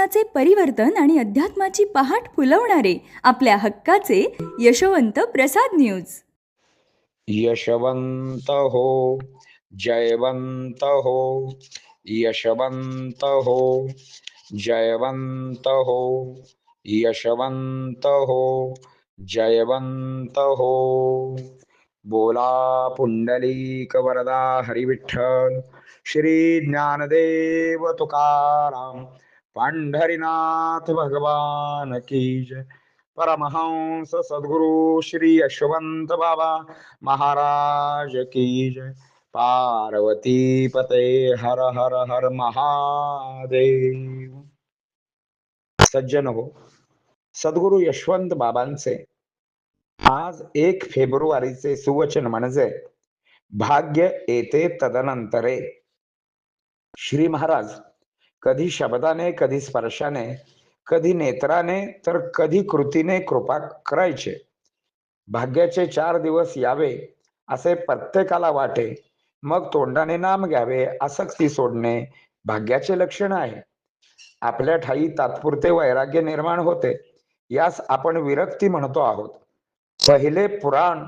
जीवनाचे परिवर्तन आणि अध्यात्माची पहाट फुलवणारे आपल्या हक्काचे यशवंत प्रसाद न्यूज. यशवंत हो जयवंत हो यशवंत हो जयवंत हो यशवंत हो जयवंत हो. बोला पुंडलीक वरदा हरिविठ्ठल श्री ज्ञानदेव तुकाराम पांढरीनाथ भगवान की जय। परमहंस सद्गुरु श्री यशवंत बाबा महाराज की जय। पार्वती पते हर हर हर महादेव। सज्जन हो। सद्गुरु यशवंत बाबांचे आज एक फेब्रुवारीचे सुवचन म्हणजे भाग्य येते तदनंतरे। श्री महाराज कधी शब्दाने कधी स्पर्शाने कधी नेत्राने तर कधी कृतीने कृपा करायचे. भाग्याचे चार दिवस यावे असे प्रत्येकाला वाटे. मग तोंडाने नाम घ्यावे आसक्ती सोडणे भाग्याचे लक्षण आहे. आपल्या ठाई तात्पुरते वैराग्य निर्माण होते. यास आपण विरक्ती म्हणतो आहोत. पहिले पुराण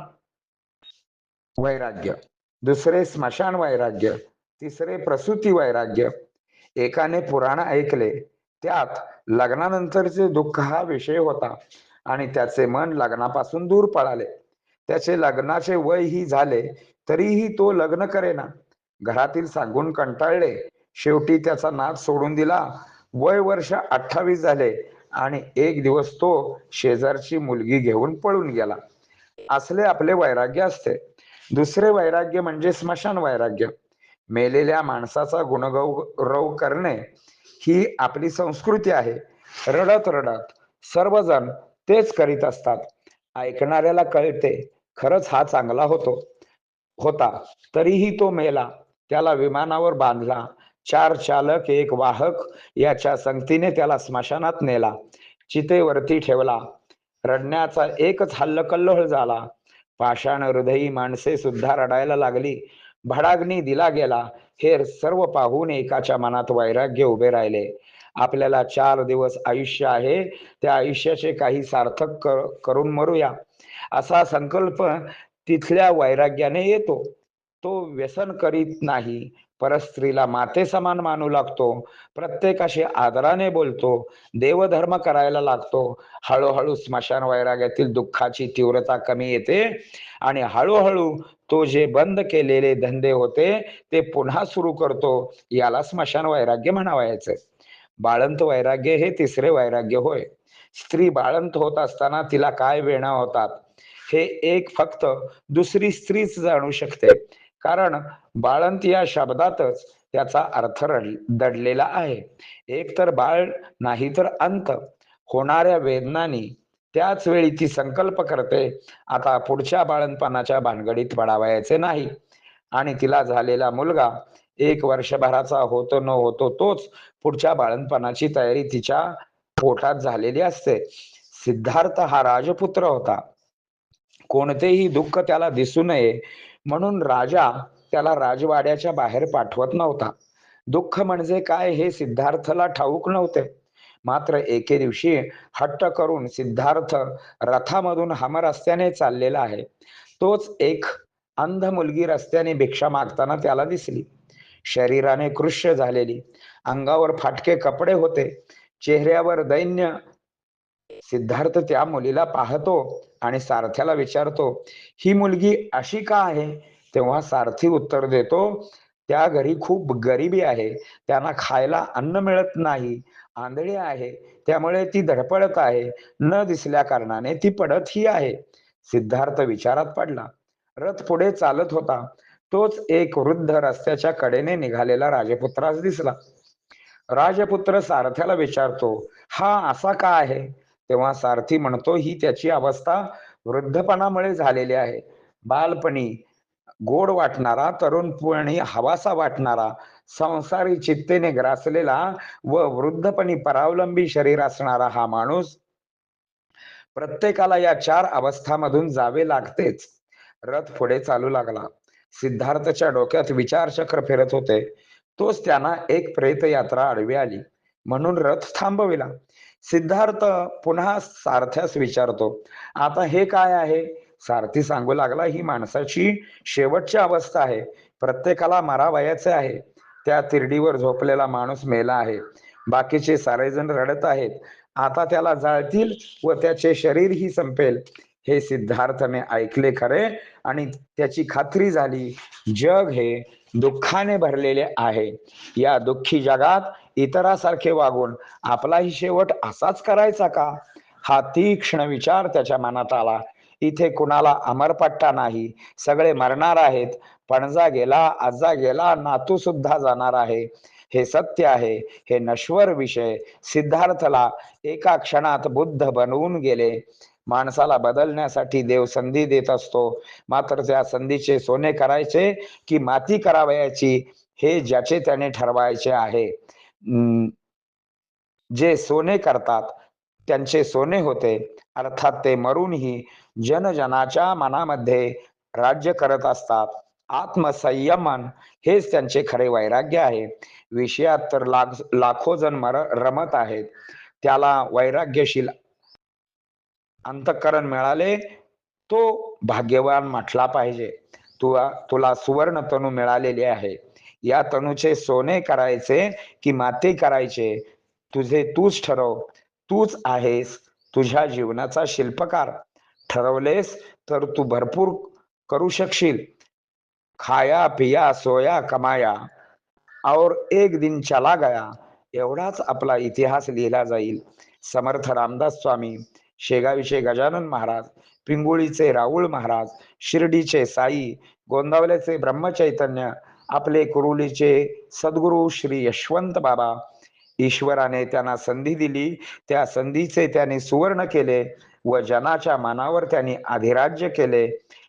वैराग्य दुसरे स्मशान वैराग्य तिसरे प्रसूती वैराग्य एकाने पुराण ऐकले त्यात लग्नानंतरचे दुःख हा विषय होता आणि त्याचे मन लग्नापासून दूर पळाले. त्याचे लग्नाचे वय ही झाले तरीही तो लग्न करेना. घरातील सांगून कंटाळले. शेवटी त्याचा नाद सोडून दिला. वय वर्ष अठ्ठावीस झाले आणि एक दिवस तो शेजारची मुलगी घेऊन पळून गेला. असले आपले वैराग्य असते. दुसरे वैराग्य म्हणजे स्मशान वैराग्य. मेलेल्या माणसाचा गुणगौरव करणे ही आपली संस्कृती आहे. रडत रडत सर्वजण तेच करीत असतात. ऐकणाऱ्याला कळते खरंच हा चांगला होतो होता. तरीही तो मेला त्याला विमानावर बांधला. चार चालक एक वाहक याच्या संगतीने त्याला स्मशानात नेला. चितेवरती ठेवला. रडण्याचा एकच हल्लकल्लोळ झाला. पाषाण हृदयी माणसे सुद्धा रडायला लागली. भडाग्नी दिला गेला. हे सर्व पाहून एकाच्या मनात वैराग्य उभे राहिले. आपल्याला चार दिवस आयुष्य आहे. त्या आयुष्याचे काही सार्थक कर, करून मरूया. असा संकल्प तिथल्या वैराग्याने येतो. तो व्यसन करीत नाही. परस्त्रीला माते समान मानू लागतो. प्रत्येकाशी आदराने बोलतो. देवधर्म करायला लागतो. हळूहळू स्मशान वैराग्यातील दुःखाची तीव्रता कमी येते. आणि हळूहळू तो जे बंद केलेले धंदे होते ते पुन्हा सुरू करतो. याला स्मशान वैराग्य म्हणावायचे. बाळंत वैराग्य हे तिसरे वैराग्य होय. स्त्री बाळंत होत असताना तिला काय वेणा होतात? हे एक फक्त दुसरी स्त्रीच जाणू शकते. कारण बाळंत या शब्दातच त्याचा अर्थ दडलेला आहे. एक तर बाळ नाही तर अंत. होणाऱ्या वेदनानी त्याच वेळी ती संकल्प करते आता पुढच्या बाळणपणाच्या भानगडीत पडावयाचे नाही. आणि तिला झालेला मुलगा एक वर्षभराचा होतो न होतो तोच पुढच्या बाळणपणाची तयारी तिच्या पोटात झालेली असते. सिद्धार्थ हा राजपुत्र होता. कोणतेही दुःख त्याला दिसू नये म्हणून राजा त्याला राजवाड्याच्या बाहेर पाठवत नव्हता. दुःख म्हणजे काय हे सिद्धार्थला ठाऊक नव्हते. मात्र एके दिवशी हट्ट करून सिद्धार्थ रथामधून हम रस्त्याने चाललेला आहे. तोच एक अंध मुलगी रस्त्याने भिक्षा मागताना त्याला दिसली. शरीराने कृष्य झालेली. अंगावर फाटके कपडे होते. चेहऱ्यावर दैन्य सिद्धार्थ त्या मुलीला पाहतो आणि सारथ्याला विचारतो ही मुलगी अशी का आहे? तेव्हा सारथी उत्तर देतो त्या घरी खूप गरिबी आहे त्यांना खायला अन्न मिळत नाही आंधळी आहे त्यामुळे ती धडपडत आहे न दिसल्या कारणाने ती पडत ही आहे. सिद्धार्थ विचारात पडला. रथ पुढे चालत होता. तोच एक वृद्ध रस्त्याच्या कडेने निघालेला राजपुत्रास दिसला. राजपुत्र सारथ्याला विचारतो हा असा का आहे? तेव्हा सारथी म्हणतो ही त्याची अवस्था वृद्धपणामुळे झालेली आहे. बालपणी गोड वाटणारा तरुणपणी हवासा वाटणारा संसारी चित्तेने ग्रासलेला व वृद्धपणी परावलंबी शरीर असणारा हा माणूस प्रत्येकाला या चार अवस्थामधून जावे लागतेच. रथ पुढे चालू लागला. सिद्धार्थच्या डोक्यात विचारचक्र फिरत होते. तोच त्यांना एक प्रेत यात्रा आडवी आली. म्हणून रथ थांबविला. सिद्धार्थ पुन्हा सारथ्यास विचारतो आता हे काय आहे? सारथी सांगू लागला ही माणसाची शेवटची अवस्था आहे. प्रत्येकाला मरावयाचे आहे. त्या तिरडीवर झोपलेला माणूस मेला आहे. बाकीचे सारेजण रडत आहेत. आता त्याला जाळतील व त्याचे शरीरही संपेल. हे सिद्धार्थने ऐकले खरे आणि त्याची खात्री झाली जग हे दुःखाने भरलेले आहे. या दुःखी जगात इतरासारखे वागून आपलाही शेवट असाच करायचा का? हा तीक्ष्ण विचार त्याच्या मनात आला. इथे कुणाला अमरपट्टा नाही. सगळे मरणार आहेत. पणजा गेला आजा गेला नातू सुद्धा जाणार आहे. हे सत्य आहे. हे नश्वर विषय. सिद्धार्थला एका क्षणात बुद्ध बनवून गेले. माणसाला बदलण्यासाठी देव संधी देत असतो. मात्र त्या संधीचे सोने करायचे की माती करावयाची हे ज्याचे त्याने ठरवायचे आहे. जे सोने करतात त्यांचे सोने होते. अर्थात ते मरूनही जनजनाच्या मनामध्ये राज्य करत असतात. आत्मसंयमन हेच त्यांचे खरे वैराग्य आहे. विषयात तर लाख लाखो जण मर रमत आहेत. त्याला वैराग्यशील अंतःकरण मिळाले तो भाग्यवान म्हटला पाहिजे. तुला तुला सुवर्ण तनू मिळालेली आहे. या तनुचे सोने करायचे की माती करायचे. तुझे तूच ठरव. तूच आहेस तुझ्या जीवनाचा शिल्पकार. ठरवलेस तर तू भरपूर करू शकशील. खाया पिया सोया कमाया. और एक दिन चला गया. एवढाच आपला इतिहास लिहिला जाईल. समर्थ रामदास स्वामी शेगावीचे गजानन महाराज पिंगुळीचे राऊळ महाराज शिर्डीचे साई गोंदावल्याचे ब्रह्मचैतन्य आपले कुरुलीचे सद्गुरू श्री यशवंत बाबा ईश्वराने त्यांना संधी दिली. त्या संधीचे त्याने सुवर्ण केले व जनाच्या मनावर त्यांनी अधिराज्य केले.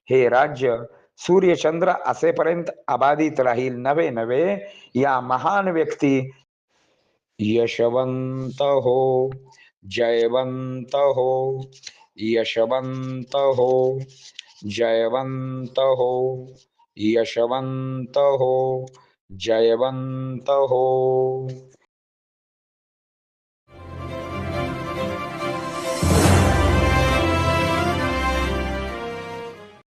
हे राज्य सूर्यचंद्र असेपर्यंत अबाधित राहील नवे नवे या महान व्यक्ती यशवंत हो. जयवंत हो. यशवंत हो. जयवंत हो. यशवंत हो जयवंत हो